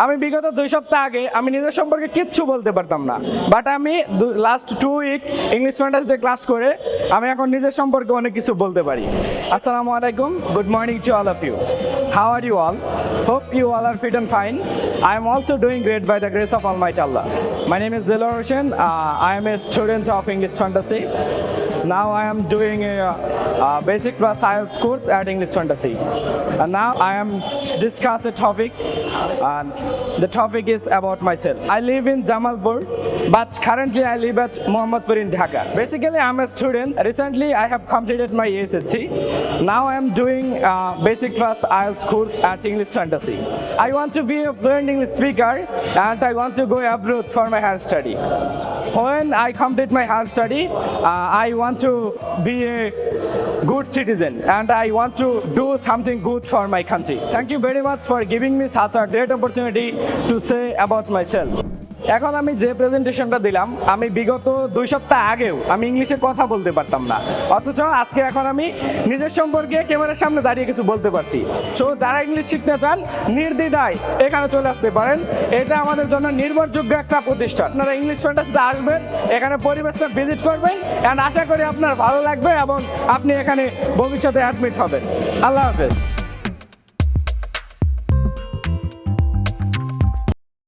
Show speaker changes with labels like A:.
A: আমি বিগত দুই সপ্তাহ আগে আমি নিজের সম্পর্কে কিচ্ছু বলতে পারতাম না। বাট আমি লাস্ট টু উইক ইংলিশ ফ্যান্টাসিতে ক্লাস করে আমি এখন নিজের সম্পর্কে অনেক কিছু বলতে পারি। আসসালামু আলাইকুম good morning to all of you how are you all hope you all are fit and fine I am also doing great by the grace of almighty Allah my name is Dilor Hossain I am a student of English fantasy Now I am doing a, uh basic plus IELTS course at English Fantasy. And now I am discuss a topic and the topic is about myself. I live in Jamalpur but currently I live at Mohammadpur in Dhaka. Basically I'm a student. Recently I have completed my SSC. Now I am doing uh, basic plus IELTS course at English Fantasy. I want to be a fluent English speaker and I want to go abroad for my higher study. When I complete my higher study, uh, I want to be a good citizen and I want to do something good for my country. Thank you very much for giving me such a great opportunity to say about myself. এখন আমি যে প্রেজেন্টেশনটা দিলাম, আমি বিগত দুই সপ্তাহ আগেও আমি ইংলিশে কথা বলতে পারতাম না। অথচ আজকে এখন আমি নিজের সম্পর্কে ক্যামেরার সামনে দাঁড়িয়ে কিছু বলতে পারছি। সো যারা ইংলিশ শিখতে চান, নির্দ্বিধায় এখানে চলে আসতে পারেন। এটা আমাদের জন্য নির্ভরযোগ্য একটা প্রতিষ্ঠান। আপনারা ইংলিশ ফ্যান্টাসিতে আসবেন, এখানে পরিবেশটা ভিজিট করবেন অ্যান্ড আশা করি আপনার ভালো লাগবে এবং আপনি এখানে ভবিষ্যতে অ্যাডমিট হবেন। আল্লাহ হাফেজ।